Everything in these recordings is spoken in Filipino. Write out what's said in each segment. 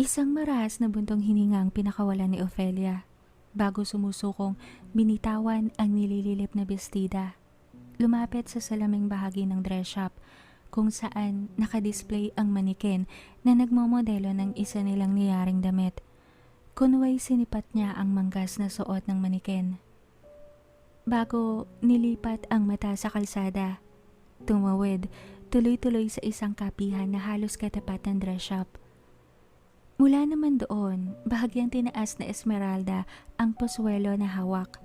Isang marahas na buntong hininga ang pinakawalan ni Ophelia bago sumusukong binitawan ang nilililip na bestida. Lumapit sa salaming bahagi ng dress shop kung saan nakadisplay ang maniken na nagmomodelo ng isa nilang niyaring damit. Kunway sinipat niya ang manggas na suot ng maniken. Bago nilipat ang mata sa kalsada, tumawid tuloy-tuloy sa isang kapihan na halos katapat ng dress shop. Mula naman doon, bahagyang tinaas na Esmeralda ang poswelo na hawak.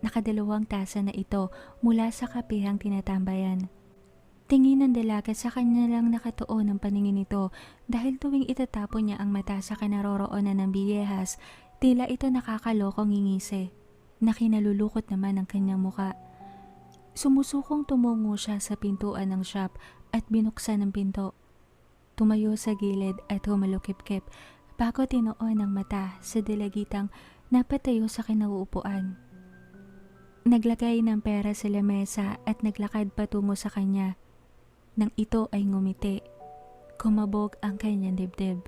Nakadalawang tasa na ito mula sa kapihang tinatambayan. Tingin ng dalaga sa kanya lang nakatuon ang paningin nito dahil tuwing itatapon niya ang mata sa kanaroroonan ng biyehas, tila ito nakakalokong ngingisi, na kinalulukot naman ang kanyang muka. Sumusukong tumungo siya sa pintuan ng shop at binuksan ang pinto. Tumayo sa gilid at humalukip-kip bago tinuon ang mata sa dalagitang napatayo sa kinauupuan. Naglagay ng pera sa lamesa at naglakad patungo sa kanya. Nang ito ay ngumiti, kumabog ang kanyang dibdib.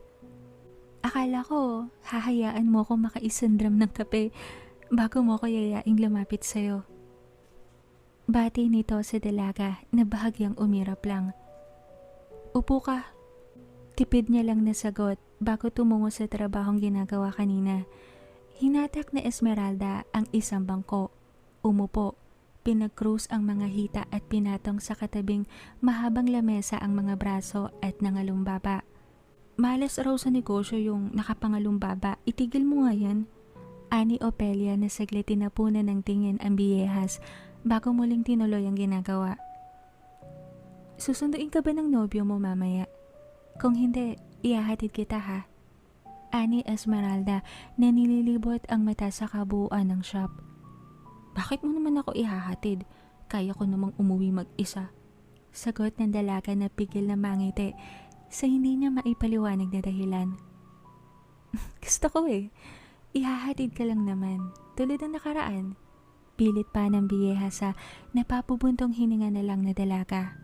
Akala ko, hahayaan mo ko makaisang drum ng kape bago mo ko yayaing lumapit sa'yo. Bati nito sa dalaga na bahagyang umirap lang. Upo ka, Tipid niya lang nasagot bago tumungo sa trabahong ginagawa kanina. Hinatak na Esmeralda ang isang bangko. Umupo. Pinag-cruise ang mga hita at pinatong sa katabing mahabang lamesa ang mga braso at nangalumbaba. Malas raw sa negosyo yung nakapangalumbaba. Itigil mo nga yan. Ani Opelia na saglit tinapunan ng tingin ang biyehas bago muling tinuloy ang ginagawa. Susunduin ka ba ng nobyo mo mamaya? Kung hindi, ihahatid kita ha. Ani Esmeralda na nililibot ang mata sa kabuuan ng shop. Bakit mo naman ako ihahatid? Kaya ko namang umuwi mag-isa. Sagot ng dalaga na pigil na mangiti sa hindi niya maipaliwanag na dahilan. Gusto ko eh. Ihahatid ka lang naman. Tulad ng nakaraan. Pilit pa ng biyeha sa napapubuntong hininga na lang na dalaga.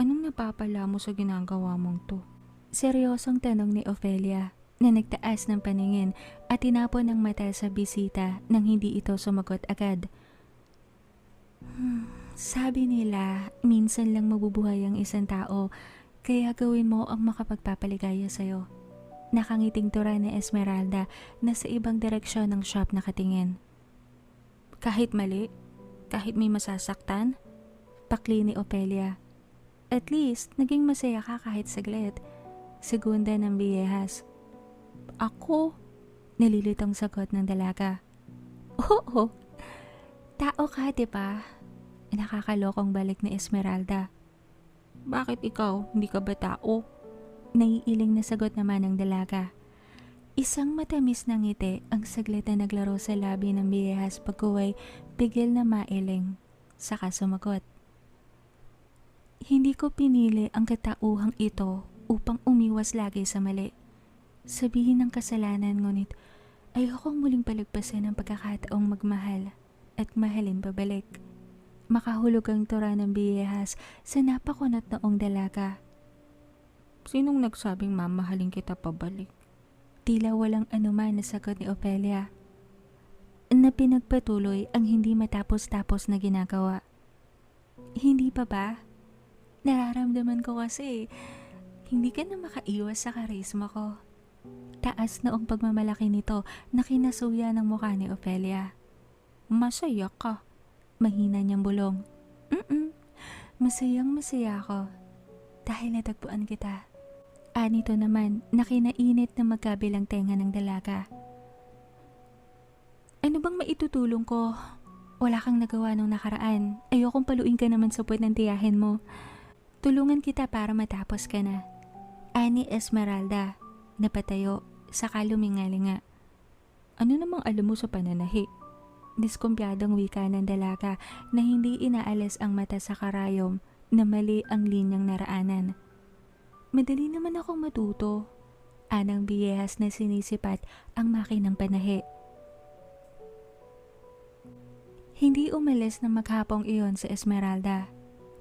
Anong napapala mo sa ginagawa mong to? Seryosong tanong ni Ophelia na nagtaas ng paningin at tinapon ng mata sa bisita nang hindi ito sumagot agad. Hmm, sabi nila, minsan lang mabubuhay ang isang tao, kaya gawin mo ang makapagpapaligaya sa'yo. Nakangiting tura ni Esmeralda na sa ibang direksyon ng shop nakatingin. Kahit mali, kahit may masasaktan, pakli ni Ophelia. At least, naging masaya ka kahit saglit. Segunda ng biyehas. Ako? Nalilitong sagot ng dalaga. Oo. Tao ka, di ba? Nakakalokong balik ni Esmeralda. Bakit ikaw? Hindi ka ba tao? Naiiling na sagot naman ng dalaga. Isang matamis na ngiti ang saglit na naglaro sa labi ng biyehas pagkuway pigil na mailing. Saka sumagot. Hindi ko pinili ang katauhang ito upang umiwas lagi sa mali. Sabihin ng kasalanan ngunit ayokong muling palagpasan ang pagkakataong magmahal at mahalin pabalik. Makahulog ang tura ng biyehas sa napakunat noong dalaga. Sinong nagsabing mamahalin kita pabalik? Tila walang anuman na sagot ni Ophelia na pinagpatuloy ang hindi matapos-tapos na ginagawa. Hindi pa ba? Nararamdaman ko kasi hindi ka na makaiwas sa karisma ko. Taas noong pagmamalaki nito na kinasuya ng mukha ni Ophelia. Masaya ka. Mahina niyang bulong. Mm-mm. Masayang masaya ako. Dahil natagpuan kita. Anito naman na kinainit na magkabilang tenga ng dalaga. Ano bang maitutulong ko? Wala kang nagawa nung nakaraan. Ayokong paluin ka naman sa puwet ng tiyahin mo. Tulungan kita para matapos ka na. Ani Esmeralda, napatayo, saka lumingalinga. Ano namang alam mo sa pananahi? Diskumpyadong wika ng dalaga na hindi inaalis ang mata sa karayom na mali ang linyang naraanan. Madali naman akong matuto. Anang biyehas na sinisipat ang makinang panahi. Hindi umalis na maghapong iyon sa Esmeralda.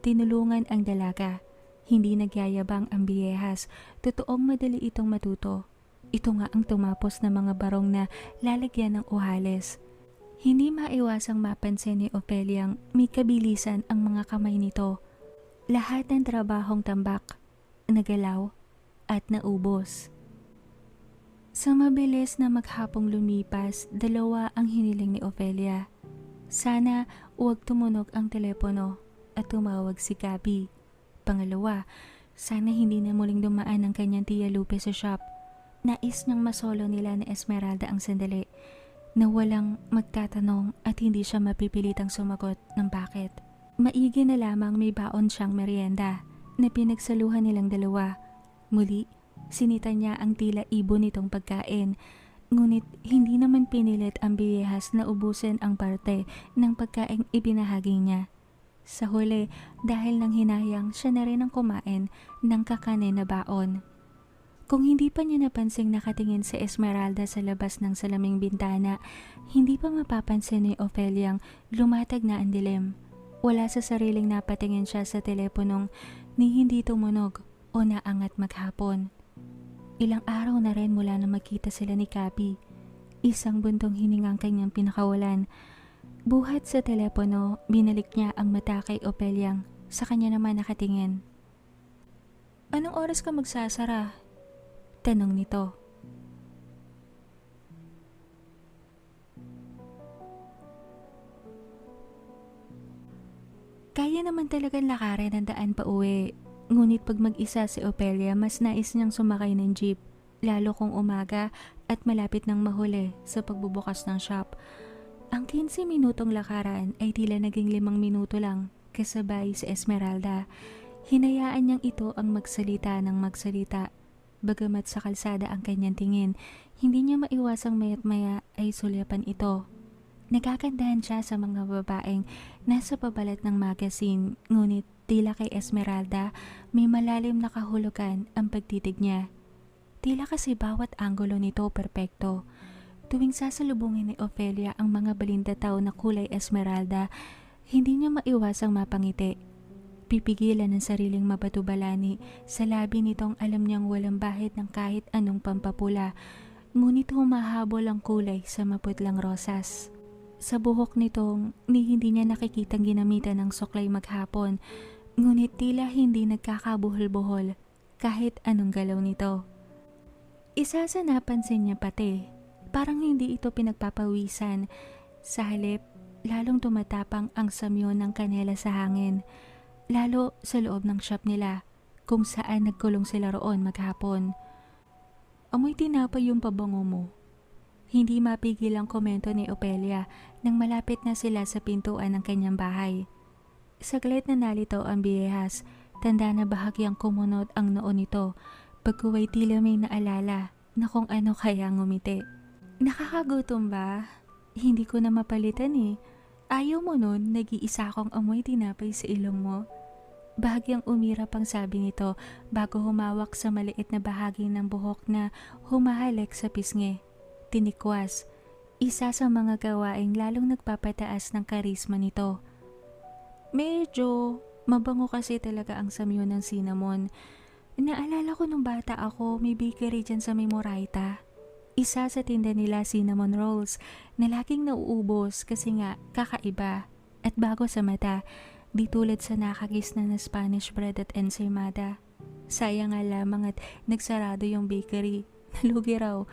tinulungan ang dalaga. Hindi nagyayabang ang biyehas, totoong madali itong matuto. Ito nga ang tumapos ng mga barong na lalagyan ng uhales. Hindi maiwasang mapansin ni Opeliang may kabilisan ang mga kamay nito. Lahat ng trabahong tambak, nagalaw, at naubos. Sa mabilis na maghapong lumipas, dalawa ang hiniling ni Ophelia. Sana huwag tumunog ang telepono at tumawag si Gabi. Pangalawa, sana hindi na muling dumaan ang kanyang tiya Lupe sa shop. Nais niyang masolo nila na Esmeralda ang sandali na walang magtatanong at hindi siya mapipilitang sumagot ng bakit. Maigi na lamang may baon siyang merienda na pinagsaluhan nilang dalawa. Muli, sinita niya ang tila ibon nitong pagkain. Ngunit hindi naman pinilit ang biyehas na ubusin ang parte ng pagkaing ibinahagi niya. Sa huli, dahil nang hinayang siya na rin ang kumain ng kakanin na baon. Kung hindi pa niya napansing nakatingin si Esmeralda sa labas ng salaming bintana, hindi pa mapapansin ni Opheliang lumatag na ang dilim. Wala sa sariling napatingin siya sa teleponong ni hindi tumunog o naangat maghapon. Ilang araw na rin mula na magkita sila ni Kapi. Isang buntong hiningang kanyang pinakawalan. Buhat sa telepono, binalik niya ang mata kay Opeliang. Sa kanya naman nakatingin. Anong oras ka magsasara? Tanong nito. Kaya naman talagang lakarin ang daan pa uwi. Ngunit pag mag-isa si Opelia, mas nais niyang sumakay ng jeep. Lalo kung umaga at malapit ng mahuli sa pagbubukas ng shop. Ang 15 minutong lakaran ay tila naging limang minuto lang kasabay si Esmeralda. Hinayaan niyang ito ang magsalita ng magsalita. Bagamat sa kalsada ang kanyang tingin, hindi niya maiwasang mayat maya ay sulyapan ito. Nagkakandahan siya sa mga babaeng nasa pabalat ng magazine, ngunit tila kay Esmeralda may malalim na kahulugan ang pagtitig niya. Tila kasi bawat anggulo nito perpekto. Tuwing sasalubungin ni Ophelia ang mga balindataw na kulay Esmeralda, hindi niya maiwasang mapangiti. Pipigilan ng sariling mapatubalani sa labi nitong alam niyang walang bahid ng kahit anong pampapula, ngunit humahabol ang kulay sa maputlang rosas. Sa buhok nitong ni hindi niya nakikitang ginamitan ng suklay maghapon, ngunit tila hindi nagkakabuhol-buhol kahit anong galaw nito. Isa sa napansin niya pati, parang hindi ito pinagpapawisan. Sa halip, lalong tumatapang ang samyon ng kanela sa hangin, lalo sa loob ng shop nila kung saan nagkulong sila roon maghapon. Amoy tinapay yung pabango mo. Hindi mapigil ang komento ni Opelia nang malapit na sila sa pintuan ng kanyang bahay. Saglit na nalito ang biyehas, tanda na bahagyang kumunot ang noo nito, pagkuway tila may naalala na kung ano kaya ngumiti. Nakakagutom ba? Hindi ko na mapalitan eh. Ayaw mo nun, nag-iisa akong amoy tinapay sa ilong mo. Bahagyang umirap ang sabi nito bago humawak sa maliit na bahagi ng buhok na humahalik sa pisngi tinikwas, isa sa mga gawaing lalong nagpapataas ng karisma nito. Medyo mabango kasi talaga ang samyo ng cinnamon. Naalala ko nung bata ako, may bakery dyan sa Memoraita. Isa sa tinda nila cinnamon rolls na laging nauubos kasi nga kakaiba at bago sa mata, di tulad sa nakagis na na Spanish bread at ensaymada. Sayang nga lamang at nagsarado yung bakery. Nalugi raw.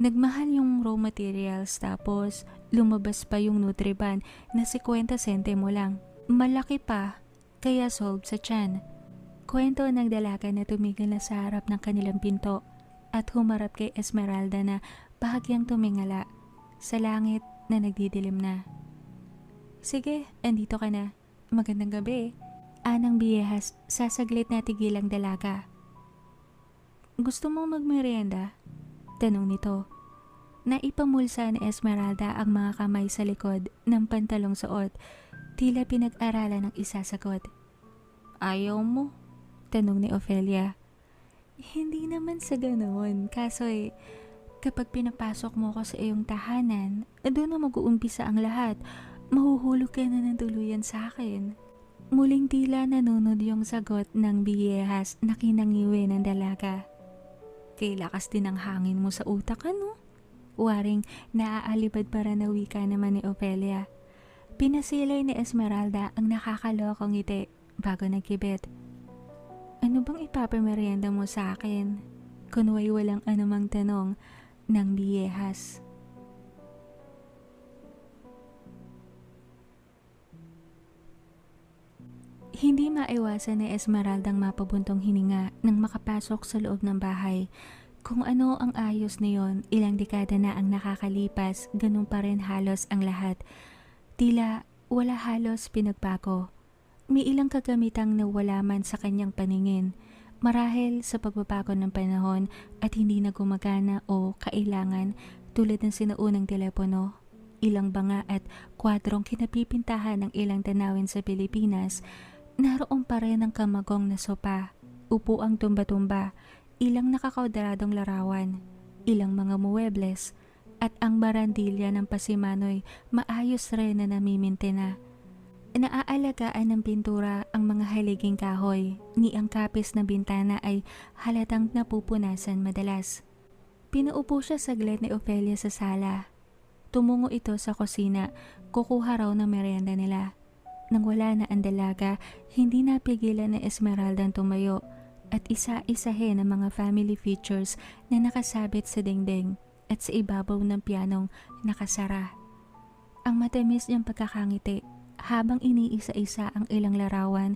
Nagmahal yung raw materials tapos lumabas pa yung Nutriban na 50 sentimo lang. Malaki pa, kaya solved sa tiyan. Kwento ng dalaga na tumigil na sa harap ng kanilang pinto at humarap kay Esmeralda na bahagyang tumingala sa langit na nagdidilim na. Sige, andito ka na. Magandang gabi. Anang biyehas, sasaglit na tigilang dalaga. Gusto mong magmerienda? Tanong nito. Naipamulsa ni Esmeralda ang mga kamay sa likod ng pantalong suot. Tila pinag-aralan ng isasagot. Ayaw mo? Tanong ni Ophelia. Hindi naman sa ganoon. Kaso eh, kapag pinapasok mo ko sa iyong tahanan, doon na mag-uumpisa ang lahat. Mahuhulog ka na ng tuluyan sa akin. Muling tila nanunod yung sagot ng biyehas na kinangiwi ng dalaga. Kay lakas din ang hangin mo sa utak ano? Waring naaalibad para na wika naman ni Opelia. Pinasilay ni Esmeralda ang nakakalokong ngiti bago nagkibit. Ano bang ipapamerienda mo sa akin? Kunway walang anumang tanong ng biyehas. Hindi maiwasan ni Esmeraldang mapabuntong hininga nang makapasok sa loob ng bahay. Kung ano ang ayos na yon, ilang dekada na ang nakakalipas, ganun pa rin halos ang lahat. Tila wala halos pinagbago. May ilang kagamitang nawala man sa kanyang paningin. Marahil sa pagbabago ng panahon at hindi na gumagana o kailangan tulad ng sinaunang telepono, ilang banga at kwadrong kinapipintahan ng ilang tanawin sa Pilipinas, naroon pa rin ang kamagong na sopa, upuang tumba-tumba, ilang nakakwadradong larawan, ilang mga muebles, at ang barandilya ng pasimano'y maayos rin na namimintina. Naaalagaan ng pintura ang mga haliging kahoy, ni ang kapis na bintana ay halatang napupunasan madalas. Pinaupo siya saglit ni Ophelia sa sala. Tumungo ito sa kusina, kukuha raw ng merienda nila. Nang wala na ang dalaga, hindi napigilan ni Esmeralda ang tumayo at isa-isahin ang mga family features na nakasabit sa dingding at sa ibabaw ng pianong nakasara. Ang matamis niyang pagkakangiti habang iniisa-isa ang ilang larawan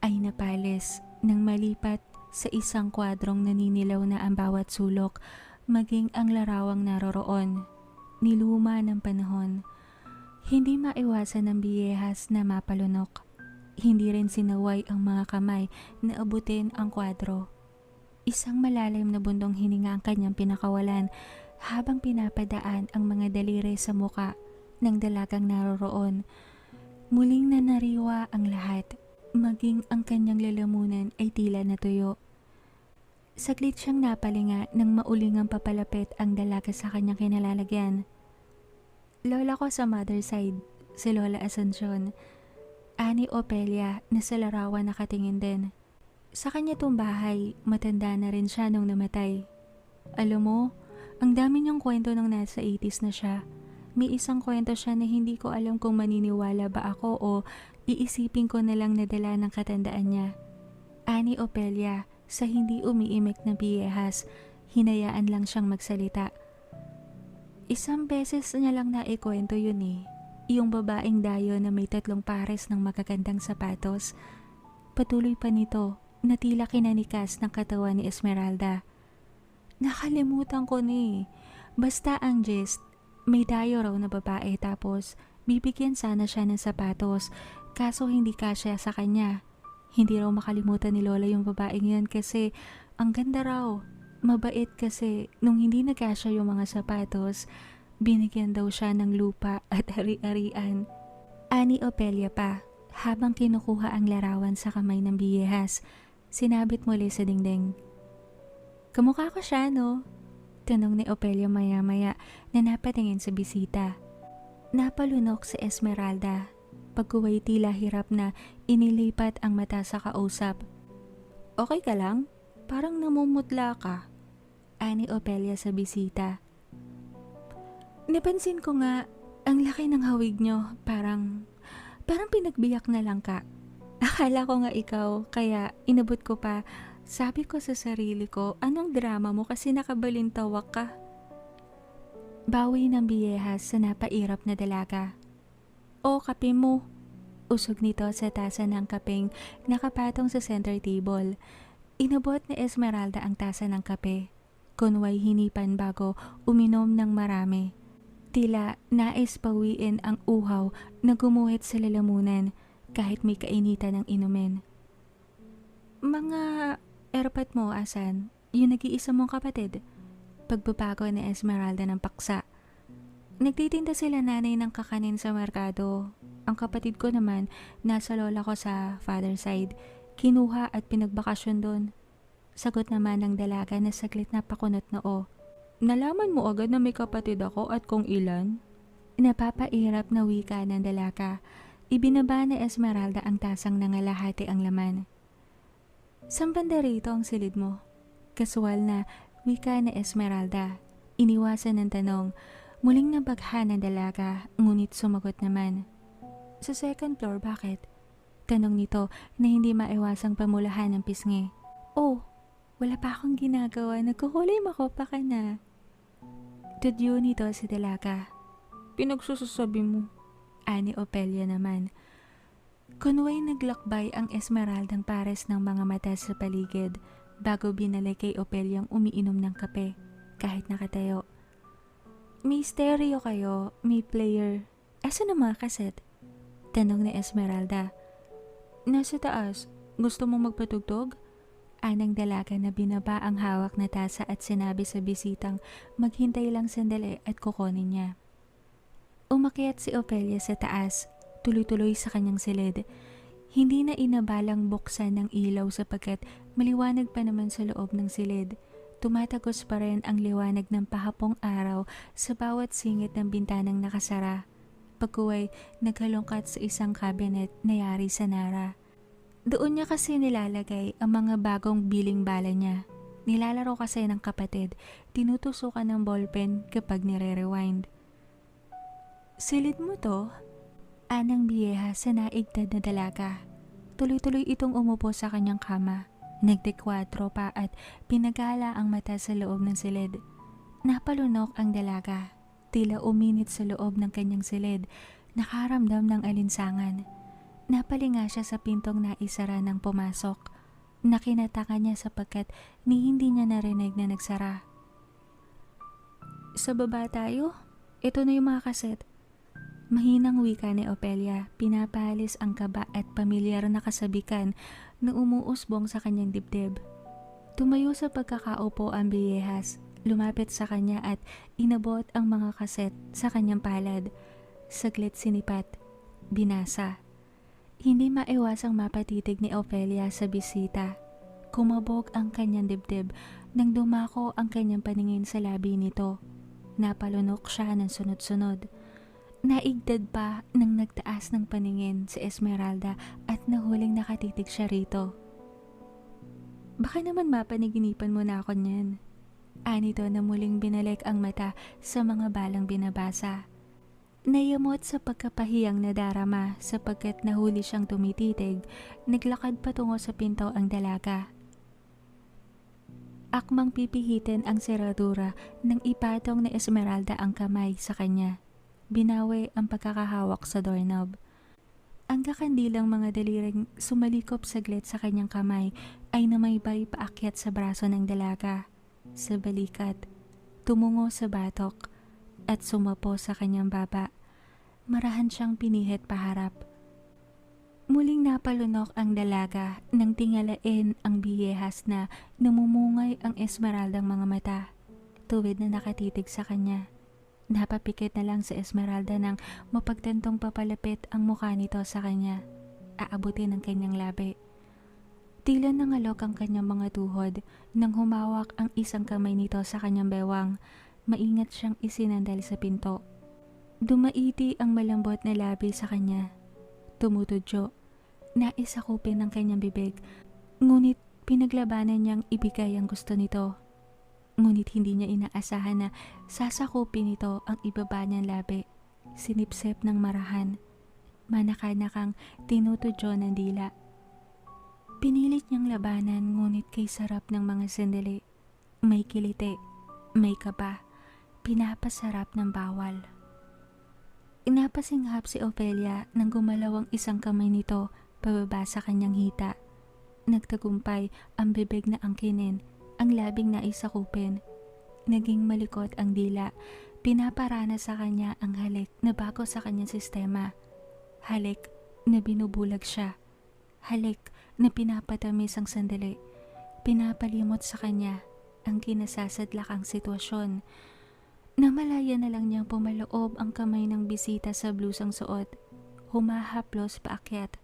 ay napalis nang malipat sa isang kwadrong naninilaw na ang bawat sulok maging ang larawang naroroon. Niluma ng panahon. Hindi maiwasan ng biyehas na mapalunok. Hindi rin sinaway ang mga kamay na abutin ang kwadro. Isang malalim na bundong hininga ang kanyang pinakawalan habang pinapadaan ang mga daliri sa muka ng dalagang naroroon. Muling nanariwa ang lahat, maging ang kanyang lalamunan ay tila natuyo. Saglit siyang napalinga nang maulingang papalapit ang dalaga sa kanyang kinalalagyan. Lola ko sa mother side, si Lola Asuncion. Ani Opelia na sa larawan nakatingin din. Sa kanya tong bahay, matanda na rin siya nung namatay. Alam mo, ang dami niyang kwento nung nasa 80s na siya. May isang kwento siya na hindi ko alam kung maniniwala ba ako o iisipin ko na lang nadala ng katandaan niya. Ani Opelia, sa hindi umiimik na biyehas, hinayaan lang siyang magsalita. Isang beses niya lang naikwento yun eh. Yung babaeng dayo na may tatlong pares ng magagandang sapatos. Patuloy pa nito na tila kinanikas ng katawan ni Esmeralda. Nakalimutan ko ni. Basta ang gist, may dayo raw na babae tapos bibigyan sana siya ng sapatos kaso hindi kasya sa kanya. Hindi raw makalimutan ni Lola yung babaeng yun kasi ang ganda raw. Mabait kasi nung hindi nagkasya yung mga sapatos, binigyan daw siya ng lupa at ari-arian. Ani Opelia pa, habang kinukuha ang larawan sa kamay ng biyehas, sinabit muli sa dingding. Kamukha ko siya, no? Tanong ni Opelia maya-maya na napatingin sa bisita. Napalunok si Esmeralda. Pagkuway tila hirap na inilipat ang mata sa kausap. Okay ka lang? Parang namumutla ka. Ani Opelia sa bisita. Napansin ko nga, ang laki ng hawig nyo. Parang, parang pinagbiyak na lang ka. Akala ko nga ikaw, kaya inabot ko pa. Sabi ko sa sarili ko, anong drama mo kasi nakabalintawak ka? Bawi ng biyehas sa napairap na dalaga. O, kape mo. Usog nito sa tasa ng kapeng nakapatong sa center table. Inabot ni Esmeralda ang tasa ng kape. Kunway hinipan bago uminom ng marami. Tila nais pawiin ang uhaw na gumuhit sa lalamunan kahit may kainitan ng inumin. Mga airpat mo, asan? Yung nag-iisa mong kapatid? Pagbabago ni Esmeralda ng paksa. Nagtitinda sila nanay ng kakanin sa merkado. Ang kapatid ko naman, nasa lola ko sa father side. Kinuha at pinagbakasyon doon. Sagot naman ng dalaga na saglit na pakunot na o. Nalaman mo agad na may kapatid ako at kung ilan? Napapairap na wika ng dalaga. Ibinaba ni Esmeralda ang tasang nangalahati ang laman. Saan banda rito ang silid mo? Kasual na wika ni Esmeralda. Iniwasan ng tanong, muling nabaghan ng dalaga, ngunit sumagot naman. Sa second floor, bakit? Tanong nito na hindi maiwasang pamulahan ng pisngi. Oh, wala pa akong ginagawa. Nagkukulay makopa ka na. Tudyo nito si dalaga. Pinagsusasabi mo. Ani Opelia naman. Kunway naglakbay ang Esmeraldang pares ng mga mata sa paligid bago binalik kay Opeliang umiinom ng kape kahit nakatayo. May stereo kayo, may player. Asa na mga kaset? Tanong ni Esmeralda. Nasa taas. Gusto mong magpatugtog? Anang dalaga na binaba ang hawak na tasa at sinabi sa bisitang maghintay lang sandali at kukunin niya. Umakyat si Opelia sa taas, tuloy-tuloy sa kanyang silid. Hindi na inabalang buksan ng ilaw sapagkat maliwanag pa naman sa loob ng silid. Tumatagos pa rin ang liwanag ng pahapong araw sa bawat singit ng bintanang nakasara. Pagkuway, naghalongkat sa isang cabinet na yari sa Nara. Doon niya kasi nilalagay ang mga bagong biling bala niya. Nilalaro kasi ng kapatid, tinutusukan ng ballpen kapag nire-rewind. Silid mo to? Anang biyeha sa naigtad na dalaga. Tuloy-tuloy itong umupo sa kanyang kama. Nagdekwatro pa at pinagala ang mata sa loob ng silid. Napalunok ang dalaga. Tila uminit sa loob ng kanyang silid. Nakaramdam ng alinsangan. Napalinga siya sa pintong naisara ng pumasok. Nakinataka niya sapagkat ni hindi niya narinig na nagsara. Sa baba tayo? Ito na yung mga kaset. Mahinang wika ni Opelia, pinapalis ang kaba at pamilyar na kasabikan na umuusbong sa kanyang dibdib. Tumayo sa pagkakaupo ang biyehas, lumapit sa kanya at inabot ang mga kaset sa kanyang palad. Saglit sinipat, binasa. Hindi maiwasang mapatitig ni Opelia sa bisita. Kumabog ang kanyang dibdib nang dumako ang kanyang paningin sa labi nito. Napalunok siya ng sunod-sunod. Naigdad pa nang nagtaas ng paningin si Esmeralda at nahuling nakatitig siya rito. Baka naman mapaniginipan mo na ako niyan. Anito na muling binalik ang mata sa mga balang binabasa. Nayamot sa pagkapahiyang nadarama sapagkat nahuli siyang tumititig, naglakad patungo sa pinto ang dalaga. Akmang pipihitin ang seradura nang ipatong ni Esmeralda ang kamay sa kanya. Binawi ang pagkakahawak sa doorknob. Ang kakandilang mga daliring sumalikop saglit sa kanyang kamay ay namaybay paakyat sa braso ng dalaga, sa balikat, tumungo sa batok, at sumapo sa kanyang baba. Marahan siyang pinihit paharap. Muling napalunok ang dalaga nang tingalain ang biyehas na namumungay ang esmeraldang mga mata, tuwid na nakatitig sa kanya. Napapikit na lang si Esmeralda nang mapagtantong papalapit ang mukha nito sa kanya. Aabutin ang kanyang labi. Tila nangalok ang kanyang mga tuhod nang humawak ang isang kamay nito sa kanyang bewang. Maingat siyang isinandal sa pinto. Dumaiti ang malambot na labi sa kanya. Tumutudyo. Naisakupin ang kanyang bibig. Ngunit pinaglabanan niyang ibigay ang gusto nito. Ngunit hindi niya inaasahan na sasakupin nito ang ibaba niyang labi. Sinipsep ng marahan. Manakanakang tinutudyo ng dila. Pinilit niyang labanan ngunit kay sarap ng mga sandali. May kiliti, may kaba, pinapasarap ng bawal. Inapasinghap si Ophelia nang gumalaw ang isang kamay nito pababa sa kanyang hita. Nagtagumpay ang bibig na angkinin ang labing na isakupin. Naging malikot ang dila. Pinaparana sa kanya ang halik na bago sa kanyang sistema. Halik na binubulag siya. Halik na pinapatamis ang sandali. Pinapalimot sa kanya ang kinasasadlakang sitwasyon. Namalaya na lang niyang pumaloob ang kamay ng bisita sa blusang suot. Humahaplos paakyat.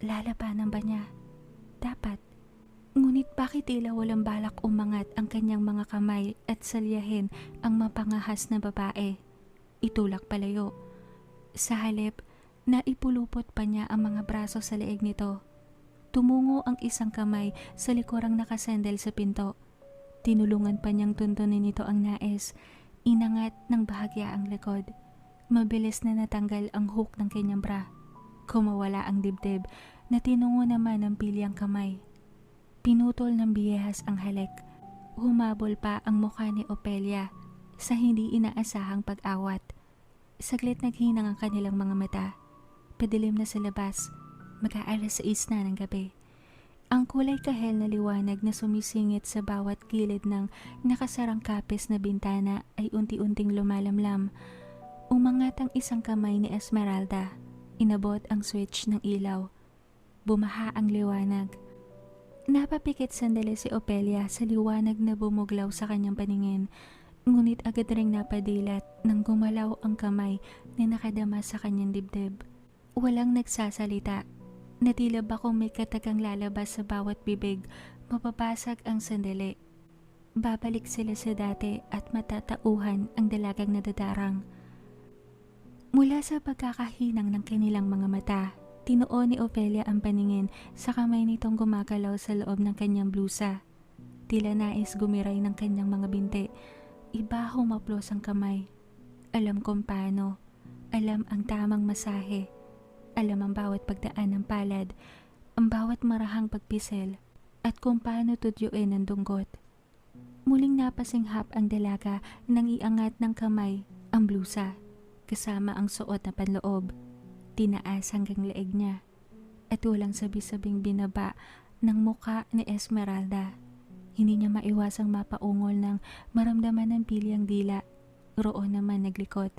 Lalabanan ba niya? Dapat. Ngunit bakit tila walang balak umangat ang kanyang mga kamay at salyahin ang mapangahas na babae? Itulak palayo. Sa halip, Naipulupot pa niya ang mga braso sa leeg nito. Tumungo ang isang kamay sa likurang nakasendel sa pinto. Tinulungan pa niyang tuntunin nito ang nais. Inangat ng bahagya ang likod. Mabilis na natanggal ang hook ng kanyang bra. Kumawala ang dibdib na tinungo naman ng pilyang kamay. Pinutol ng biyehas ang halik. Humabol pa ang mukha ni Opelia sa hindi inaasahang pag-awat. Saglit naghinang ang kanilang mga mata. Padilim na sa labas. Mag-aalas 6 na ng gabi. Ang kulay kahel na liwanag na sumisingit sa bawat gilid ng nakasarang kapis na bintana ay unti-unting lumalamlam. Umangat ang isang kamay ni Esmeralda. Inabot ang switch ng ilaw. Bumaha ang liwanag. Napapikit sandali si Opelia sa liwanag na bumuglaw sa kanyang paningin. Ngunit agad ring napadilat nang gumalaw ang kamay na nakadama sa kanyang dibdib. Walang nagsasalita. Natila ba kung may katagang lalabas sa bawat bibig, mapapasag ang sandali. Babalik sila sa dati at matatauhan ang dalagang nadadarang. Mula sa pagkakahinang ng kanilang mga mata, tinuon ni Ophelia ang paningin sa kamay nitong gumagalaw sa loob ng kanyang blusa. Tila nais gumiray ng kanyang mga binti. Iba humaplos ang kamay. Alam kung paano. Alam ang tamang masahe. Alam ang bawat pagdaan ng palad, ang bawat marahang pagpisel, at kung paano tudyuin ang dunggot. Muling napasinghap ang dalaga nang iangat ng kamay ang blusa, kasama ang suot na panloob. Tinaas hanggang leeg niya, at walang sabi-sabing binaba ng muka ni Esmeralda. Hindi niya maiwasang mapaungol ng maramdaman ng pilyang dila. Roon naman naglikot.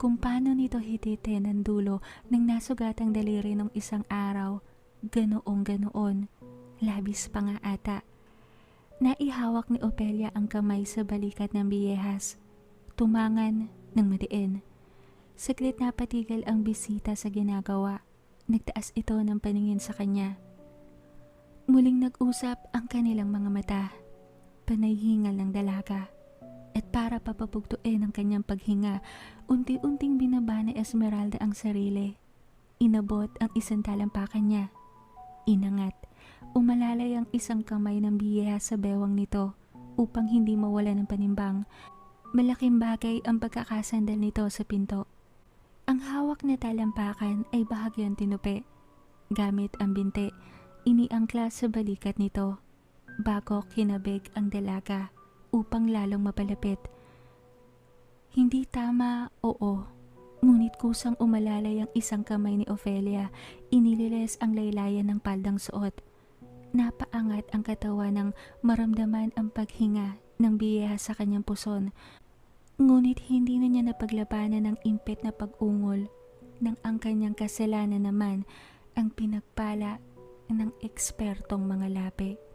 Kung paano nito hitite ng dulo ng nasugatang daliri ng isang araw, ganoong ganoon, labis pa nga ata. Naihawak ni Opelia ang kamay sa balikat ng biyehas. Tumangan ng madiin. Saglit na patigil ang bisita sa ginagawa. Nagtaas ito ng paningin sa kanya. Muling nag-usap ang kanilang mga mata. Panay hingal ng dalaga. At para papapugtuin ang kanyang paghinga, unti-unting binaba ni Esmeralda ang sarili. Inabot ang isang talampakan niya. Inangat. Umalalay ang isang kamay ng biyeha sa bewang nito upang hindi mawala ng panimbang. Malaking bagay ang pagkakasandal nito sa pinto. Ang hawak na talampakan ay bahagyang tinupi. Gamit ang binte, iniangkla sa balikat nito bago kinabig ang dalaga upang lalong mapalapit. Hindi tama, oo. Ngunit kusang umalalay ang isang kamay ni Ophelia, inililes ang laylayan ng paldang suot. Napaangat ang katawan ng maramdaman ang paghinga ng biyeha sa kanyang puson. Ngunit hindi na niya napaglabanan ng impet na pag-ungol nang ang kanyang kasalanan naman ang pinagpala ng ekspertong mga lapi.